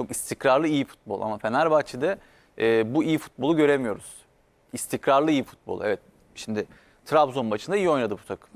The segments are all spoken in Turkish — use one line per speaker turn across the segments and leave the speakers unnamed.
Çok istikrarlı iyi futbol ama Fenerbahçe'de e, bu iyi futbolu göremiyoruz. İstikrarlı iyi futbol. Evet. Şimdi Trabzon maçında iyi oynadı bu takım.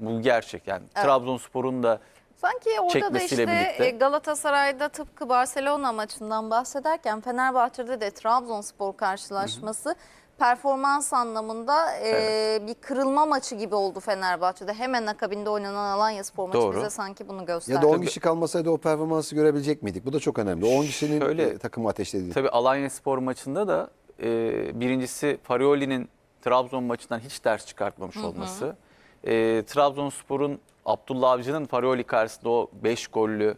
Bu gerçek yani. Trabzonspor'un da
Sanki orada da işte
birlikte.
e, Galatasaray'da tıpkı Barcelona maçından bahsederken Fenerbahçe'de de Trabzonspor karşılaşması performans anlamında e, bir kırılma maçı gibi oldu Fenerbahçe'de. Hemen akabinde oynanan Alanya Spor maçı
Doğru.
bize sanki bunu gösterdi.
Ya da 10 kişi kalmasaydı o performansı görebilecek miydik? Bu da çok önemli. O 10 kişinin
Şöyle-
takımı ateşledi.
Tabii Alanya Spor maçında da e, birincisi Farioli'nin Trabzon maçından hiç ders çıkartmamış olması. E, Trabzonspor'un Abdullah Avcı'nın Farioli karşısında o 5 gollü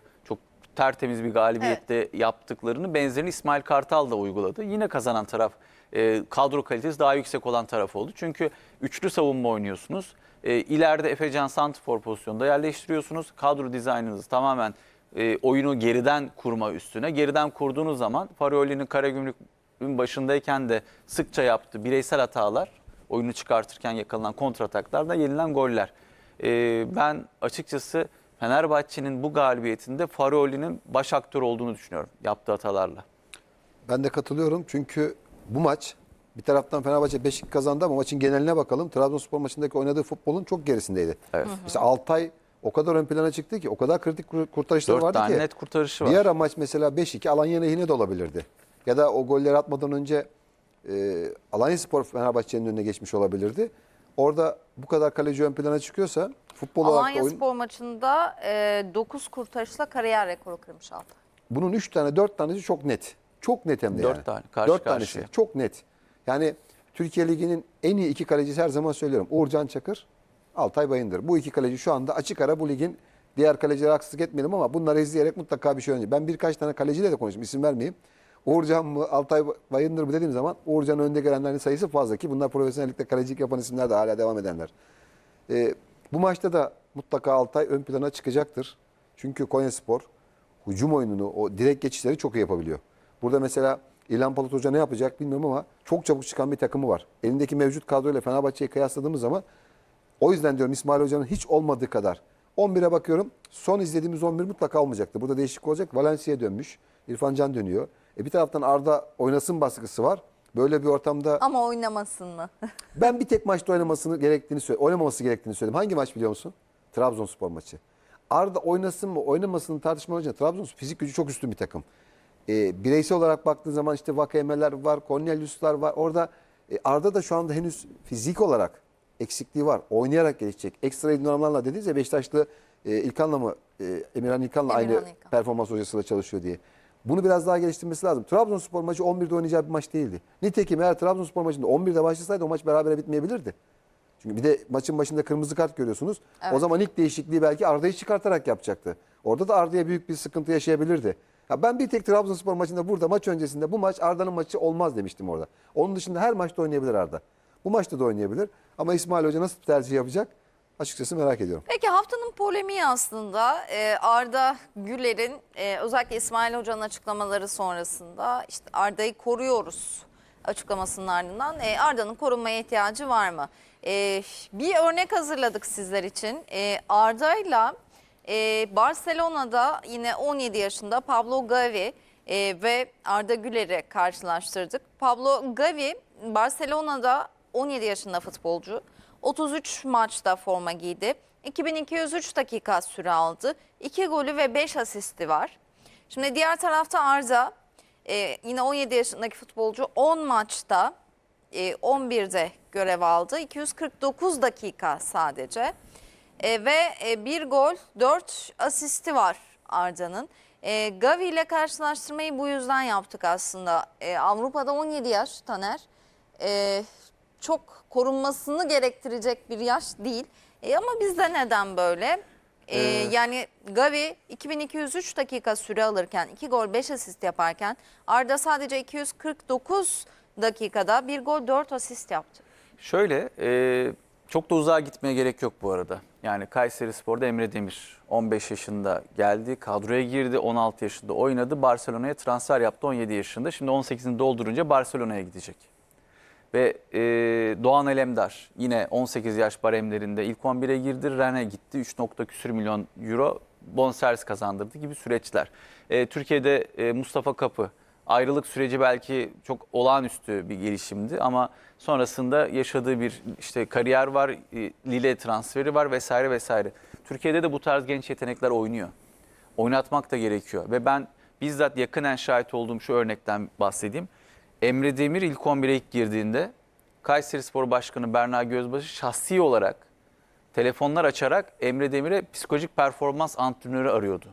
tertemiz bir galibiyette yaptıklarını benzerini İsmail Kartal da uyguladı. Yine kazanan taraf e, kadro kalitesi daha yüksek olan taraf oldu. Çünkü üçlü savunma oynuyorsunuz. E, ileride Efecan Santifor pozisyonda yerleştiriyorsunuz. Kadro dizaynınız tamamen e, oyunu geriden kurma üstüne. Geriden kurduğunuz zaman Farioli'nin Karagümrük'ün başındayken de sıkça yaptığı bireysel hatalar, oyunu çıkartırken yakalanan kontrataklarda yenilen goller. E, ben açıkçası Fenerbahçe'nin bu galibiyetinde Farioli'nin baş aktör olduğunu düşünüyorum yaptığı hatalarla.
Ben de katılıyorum çünkü bu maç bir taraftan Fenerbahçe Beşik kazandı ama maçın geneline bakalım. Trabzonspor maçındaki oynadığı futbolun çok gerisindeydi.
Evet.
Mesela Altay o kadar ön plana çıktı ki o kadar kritik kur- kurtarışları
Dört
vardı
tane
ki.
net kurtarışı var.
Bir ara maç mesela 5-2 Alanya lehine de olabilirdi. Ya da o golleri atmadan önce e, Alanya Spor Fenerbahçe'nin önüne geçmiş olabilirdi. Orada bu kadar kaleci ön plana çıkıyorsa futbol olarak da
Alanya
oyun...
Spor maçında e, 9 kurtarışla kariyer rekoru kırmış Altay.
Bunun 3 tane 4 tanesi çok net. Çok net hem de
Dört
yani.
tane, karşı
Dört tanesi
karşıya.
çok net. Yani Türkiye Ligi'nin en iyi iki kalecisi her zaman söylüyorum. Uğurcan Çakır, Altay Bayındır. Bu iki kaleci şu anda açık ara bu ligin diğer kalecilere haksızlık etmeyelim ama bunları izleyerek mutlaka bir şey öğrenecek. Ben birkaç tane kaleciyle de konuştum. isim vermeyeyim. Uğurcan mı, Altay Bayındır mı dediğim zaman Uğurcan'ın önde gelenlerin sayısı fazla ki bunlar profesyonellikte kalecilik yapan isimler de hala devam edenler. Ee, bu maçta da mutlaka Altay ön plana çıkacaktır. Çünkü Konyaspor hücum oyununu, o direkt geçişleri çok iyi yapabiliyor. Burada mesela İlhan Palut Hoca ne yapacak bilmiyorum ama çok çabuk çıkan bir takımı var. Elindeki mevcut kadroyla Fenerbahçe'yi kıyasladığımız zaman o yüzden diyorum İsmail Hoca'nın hiç olmadığı kadar. 11'e bakıyorum. Son izlediğimiz 11 mutlaka olmayacaktı. Burada değişiklik olacak. Valencia'ya dönmüş. İrfan Can dönüyor. E bir taraftan Arda oynasın baskısı var. Böyle bir ortamda
Ama oynamasın mı?
ben bir tek maçta oynamasını gerektiğini söyledim. Oynamaması gerektiğini söyledim. Hangi maç biliyor musun? Trabzonspor maçı. Arda oynasın mı oynamasın tartışma önce Trabzonspor fizik gücü çok üstün bir takım. Ee, bireysel olarak baktığın zaman işte Vakayemeler var, Cornelius'lar var. Orada e, Arda da şu anda henüz fizik olarak eksikliği var. Oynayarak gelişecek. Ekstra idmanlarla dediniz ya Beşiktaşlı e, İlkan'la mı e, Emirhan İlkan'la aynı
Emirhan İlkan.
performans hocasıyla çalışıyor diye. Bunu biraz daha geliştirmesi lazım. Trabzonspor maçı 11'de oynayacağı bir maç değildi. Nitekim eğer Trabzonspor maçında 11'de başlasaydı o maç berabere bitmeyebilirdi. Çünkü bir de maçın başında kırmızı kart görüyorsunuz. O
Evet.
zaman ilk değişikliği belki Arda'yı çıkartarak yapacaktı. Orada da Arda'ya büyük bir sıkıntı yaşayabilirdi. Ya ben bir tek Trabzonspor maçında burada maç öncesinde bu maç Arda'nın maçı olmaz demiştim orada. Onun dışında her maçta oynayabilir Arda. Bu maçta da oynayabilir. Ama İsmail Hoca nasıl bir tercih yapacak? Açıkçası merak ediyorum.
Peki haftanın polemiği aslında e, Arda Güler'in e, özellikle İsmail Hoca'nın açıklamaları sonrasında işte Arda'yı koruyoruz açıklamasının ardından e, Arda'nın korunmaya ihtiyacı var mı? Bir örnek hazırladık sizler için. E, Arda'yla Barcelona'da yine 17 yaşında Pablo Gavi ve Arda Güler'i karşılaştırdık. Pablo Gavi Barcelona'da 17 yaşında futbolcu. 33 maçta forma giydi. 2203 dakika süre aldı. 2 golü ve 5 asisti var. Şimdi diğer tarafta Arda e, yine 17 yaşındaki futbolcu 10 maçta e, 11'de görev aldı. 249 dakika sadece. E, ve e, bir gol 4 asisti var Arda'nın. E, Gavi ile karşılaştırmayı bu yüzden yaptık aslında. E, Avrupa'da 17 yaş Taner. E, çok korunmasını gerektirecek bir yaş değil. E, ama bizde neden böyle? E, Yani Gavi 2203 dakika süre alırken 2 gol 5 asist yaparken Arda sadece 249 dakikada bir gol 4 asist yaptı.
Şöyle e, çok da uzağa gitmeye gerek yok bu arada. Yani Kayseri Spor'da Emre Demir 15 yaşında geldi, kadroya girdi, 16 yaşında oynadı. Barcelona'ya transfer yaptı 17 yaşında. Şimdi 18'ini doldurunca Barcelona'ya gidecek. Ve e, Doğan Elemdar yine 18 yaş baremlerinde ilk 11'e girdi. Rennes'e gitti. 3 nokta küsür milyon euro bonservis kazandırdı gibi süreçler. E, Türkiye'de e, Mustafa Kapı ayrılık süreci belki çok olağanüstü bir gelişimdi ama sonrasında yaşadığı bir işte kariyer var, e, Lille transferi var vesaire vesaire. Türkiye'de de bu tarz genç yetenekler oynuyor. Oynatmak da gerekiyor ve ben bizzat yakinen şahit olduğum şu örnekten bahsedeyim. Emre Demir ilk 11'e ilk girdiğinde Kayseri Spor Başkanı Berna Gözbaşı şahsi olarak telefonlar açarak Emre Demir'e psikolojik performans antrenörü arıyordu.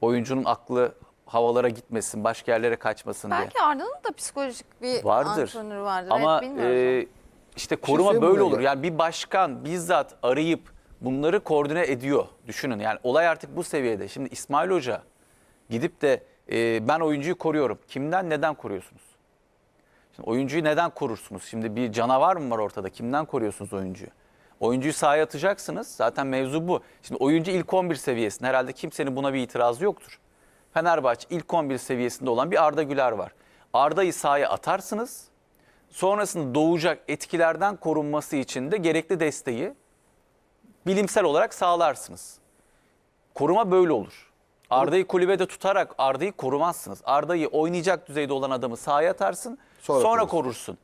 Oyuncunun aklı havalara gitmesin, başka yerlere kaçmasın diye.
Belki Arda'nın da psikolojik bir
Vardır.
antrenörü vardır.
Ama
evet, bilmiyorum.
e, işte
şey
koruma
söyleyeyim
böyle olur. Yani bir başkan bizzat arayıp bunları koordine ediyor. Düşünün yani olay artık bu seviyede. Şimdi İsmail Hoca gidip de e, ben oyuncuyu koruyorum. Kimden neden koruyorsunuz? Şimdi oyuncuyu neden korursunuz? Şimdi bir canavar mı var ortada? Kimden koruyorsunuz oyuncuyu? Oyuncuyu sahaya atacaksınız. Zaten mevzu bu. Şimdi oyuncu ilk 11 seviyesinde. Herhalde kimsenin buna bir itirazı yoktur. Fenerbahçe ilk 11 seviyesinde olan bir Arda Güler var. Arda'yı sahaya atarsınız. Sonrasında doğacak etkilerden korunması için de gerekli desteği bilimsel olarak sağlarsınız. Koruma böyle olur. Arda'yı kulübede tutarak Arda'yı korumazsınız. Arda'yı oynayacak düzeyde olan adamı sahaya atarsın,
Sonra
sonra,
korursun.
korursun.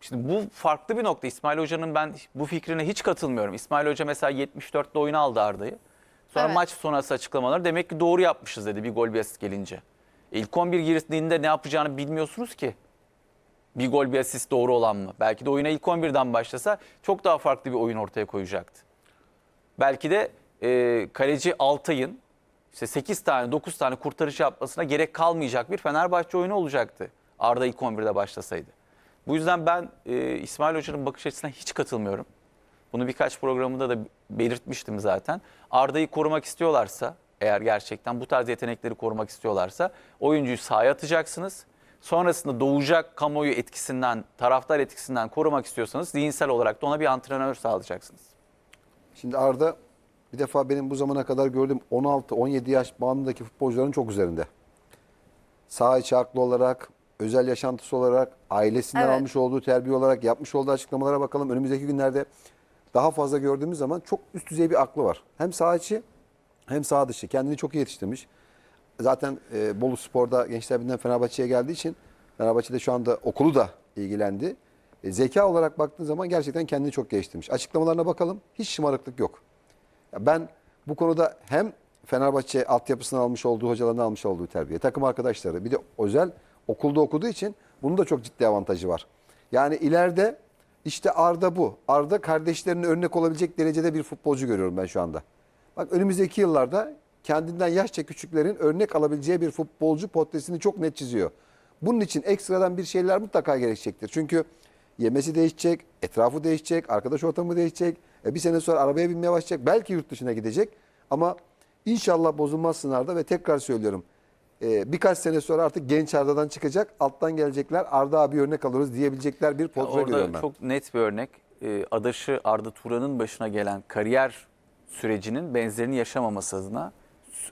Şimdi bu farklı bir nokta. İsmail Hoca'nın ben bu fikrine hiç katılmıyorum. İsmail Hoca mesela 74'te oyuna aldı Arda'yı. Sonra
Evet.
maç sonrası açıklamaları demek ki doğru yapmışız dedi bir gol bir asist gelince. İlk 11 girdiğinde ne yapacağını bilmiyorsunuz ki. Bir gol bir asist doğru olan mı? Belki de oyuna ilk 11'den başlasa çok daha farklı bir oyun ortaya koyacaktı. Belki de e, kaleci Altay'ın işte 8 tane 9 tane kurtarış yapmasına gerek kalmayacak bir Fenerbahçe oyunu olacaktı. Arda ilk 11'de başlasaydı. Bu yüzden ben e, İsmail Hoca'nın bakış açısına hiç katılmıyorum. Bunu birkaç programında da belirtmiştim zaten. Arda'yı korumak istiyorlarsa, eğer gerçekten bu tarz yetenekleri korumak istiyorlarsa oyuncuyu sahaya atacaksınız. Sonrasında doğacak kamuoyu etkisinden, taraftar etkisinden korumak istiyorsanız zihinsel olarak da ona bir antrenör sağlayacaksınız.
Şimdi Arda bir defa benim bu zamana kadar gördüğüm 16-17 yaş bandındaki futbolcuların çok üzerinde. Sağ içi haklı olarak, özel yaşantısı olarak, ailesinden
Evet.
almış olduğu terbiye olarak yapmış olduğu açıklamalara bakalım. Önümüzdeki günlerde daha fazla gördüğümüz zaman çok üst düzey bir aklı var. Hem sağ içi hem sağ dışı. Kendini çok iyi yetiştirmiş. Zaten e, Bolu Spor'da Gençler Birliği'nden Fenerbahçe'ye geldiği için Fenerbahçe'de şu anda okulu da ilgilendi. E, zeka olarak baktığın zaman gerçekten kendini çok geliştirmiş. Açıklamalarına bakalım. Hiç şımarıklık yok. Ben bu konuda hem Fenerbahçe altyapısını almış olduğu, hocalarını almış olduğu terbiye, takım arkadaşları bir de özel okulda okuduğu için bunun da çok ciddi avantajı var. Yani ileride işte Arda bu. Arda kardeşlerine örnek olabilecek derecede bir futbolcu görüyorum ben şu anda. Bak önümüzdeki yıllarda kendinden yaşça küçüklerin örnek alabileceği bir futbolcu portresini çok net çiziyor. Bunun için ekstradan bir şeyler mutlaka gerekecektir. Çünkü yemesi değişecek, etrafı değişecek, arkadaş ortamı değişecek. E bir sene sonra arabaya binmeye başlayacak. Belki yurt dışına gidecek. Ama inşallah bozulmaz Arda ve tekrar söylüyorum. e, birkaç sene sonra artık genç Arda'dan çıkacak. Alttan gelecekler. Arda abi örnek alırız diyebilecekler bir portre görüyorum
Orada
ben.
çok net bir örnek. Ee, adaşı Arda Turan'ın başına gelen kariyer sürecinin benzerini yaşamaması adına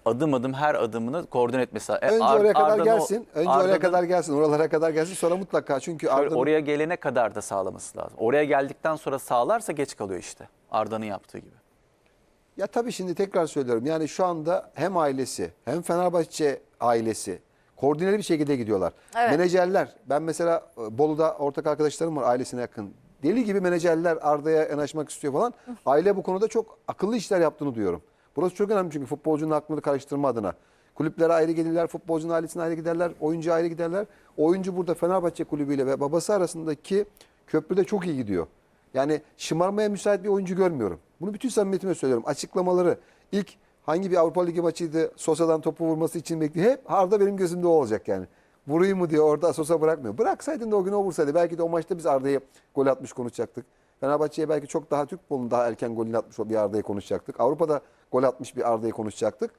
adım adım her adımını koordine etmesi. E,
Önce
Ar-
oraya kadar
Arda'nın o-
gelsin. Önce oraya
Arda'nın
kadar gelsin. Oralara kadar gelsin. Sonra mutlaka çünkü Arda'nın
oraya gelene kadar da sağlaması lazım. Oraya geldikten sonra sağlarsa geç kalıyor işte. Arda'nın yaptığı gibi.
Ya tabii şimdi tekrar söylüyorum. Yani şu anda hem ailesi hem Fenerbahçe ailesi koordineli bir şekilde gidiyorlar.
Evet.
Menajerler. Ben mesela e, Bolu'da ortak arkadaşlarım var ailesine yakın. Deli gibi menajerler Arda'ya yanaşmak istiyor falan. Aile bu konuda çok akıllı işler yaptığını duyuyorum. Burası çok önemli çünkü futbolcunun aklını karıştırma adına. Kulüplere ayrı gelirler, futbolcunun ailesine ayrı giderler, oyuncu ayrı giderler. Oyuncu burada Fenerbahçe kulübüyle ve babası arasındaki köprüde çok iyi gidiyor. Yani şımarmaya müsait bir oyuncu görmüyorum. Bunu bütün samimiyetime söylüyorum. Açıklamaları ilk hangi bir Avrupa Ligi maçıydı Sosa'dan topu vurması için bekliyor. Hep Arda benim gözümde o olacak yani. Vurayım mı diyor orada Sosa bırakmıyor. Bıraksaydın da o gün o vursaydı. Belki de o maçta biz Arda'yı gol atmış konuşacaktık. Fenerbahçe'ye belki çok daha Türk futbolunun daha erken golünü atmış bir Arda'yı konuşacaktık. Avrupa'da gol atmış bir Arda'yı konuşacaktık.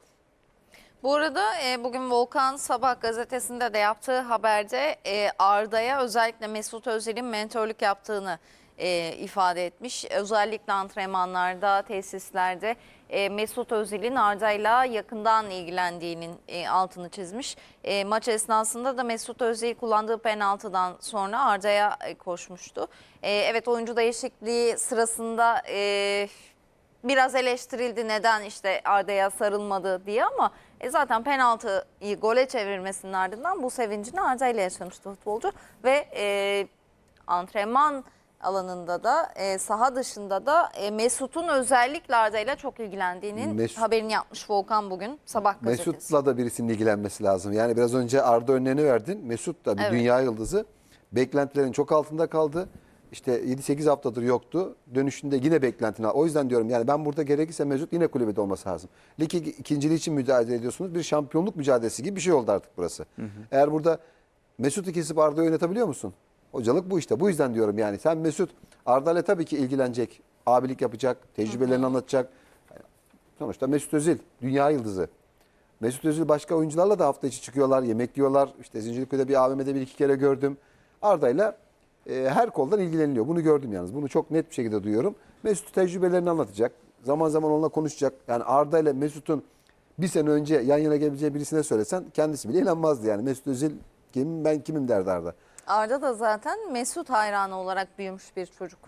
Bu arada e, bugün Volkan Sabah gazetesinde de yaptığı haberde e, Arda'ya özellikle Mesut Özil'in mentörlük yaptığını e, ifade etmiş. Özellikle antrenmanlarda, tesislerde e, Mesut Özil'in Arda'yla yakından ilgilendiğinin e, altını çizmiş. E, maç esnasında da Mesut Özil kullandığı penaltıdan sonra Arda'ya e, koşmuştu. E, evet oyuncu değişikliği sırasında... E, biraz eleştirildi neden işte Arda'ya sarılmadı diye ama e, zaten penaltıyı gole çevirmesinin ardından bu sevincini Arda ile yaşamıştı futbolcu ve e, antrenman alanında da e, saha dışında da e, Mesut'un özellikle Arda ile çok ilgilendiğinin
Mesut-
haberini yapmış Volkan bugün sabah gazetesi.
Mesut'la da birisinin ilgilenmesi lazım. Yani biraz önce Arda örneğini verdin. Mesut da bir
Evet.
dünya yıldızı. Beklentilerin çok altında kaldı. İşte 7-8 haftadır yoktu. Dönüşünde yine beklentini O yüzden diyorum yani ben burada gerekirse Mesut yine kulübede olması lazım. Lig ik- ikinciliği için mücadele ediyorsunuz. Bir şampiyonluk mücadelesi gibi bir şey oldu artık burası. Eğer burada Mesut'u kesip Arda'yı oynatabiliyor musun? Hocalık bu işte. Bu yüzden diyorum yani sen Mesut Arda ile tabii ki ilgilenecek. Abilik yapacak, tecrübelerini anlatacak. Sonuçta Mesut Özil dünya yıldızı. Mesut Özil başka oyuncularla da hafta içi çıkıyorlar, yemek yiyorlar. İşte Zincirlikuyu'da bir AVM'de bir iki kere gördüm. Arda'yla e, her koldan ilgileniliyor. Bunu gördüm yalnız. Bunu çok net bir şekilde duyuyorum. Mesut tecrübelerini anlatacak. Zaman zaman onunla konuşacak. Yani Arda ile Mesut'un bir sene önce yan yana gelebileceği birisine söylesen kendisi bile inanmazdı yani. Mesut Özil kim ben kimim derdi Arda.
Arda da zaten Mesut hayranı olarak büyümüş bir çocuk.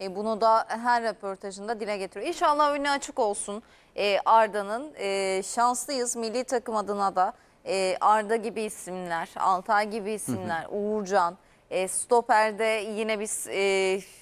E, bunu da her röportajında dile getiriyor. İnşallah önü açık olsun e, Arda'nın. E, şanslıyız milli takım adına da e, Arda gibi isimler, Altay gibi isimler, Uğurcan. E, stoperde yine biz e,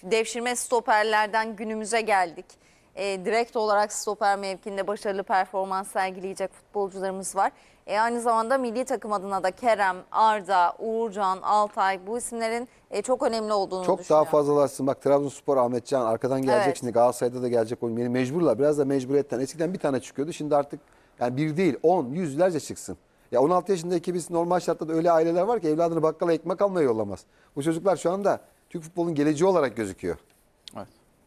devşirme stoperlerden günümüze geldik. E, direkt olarak stoper mevkinde başarılı performans sergileyecek futbolcularımız var. E, aynı zamanda milli takım adına da Kerem, Arda, Uğurcan, Altay bu isimlerin e, çok önemli olduğunu
Çok daha
düşünüyorum.
fazlalaşsın. Bak Trabzonspor Ahmetcan arkadan gelecek
Evet.
şimdi Galatasaray'da da gelecek oyun. Beni mecburlar. Biraz da mecburiyetten. Eskiden bir tane çıkıyordu. Şimdi artık yani bir değil 10, yüzlerce çıksın. Ya 16 yaşındaki biz normal şartlarda öyle aileler var ki evladını bakkala ekmek almaya yollamaz. Bu çocuklar şu anda Türk futbolunun geleceği olarak gözüküyor.
Evet.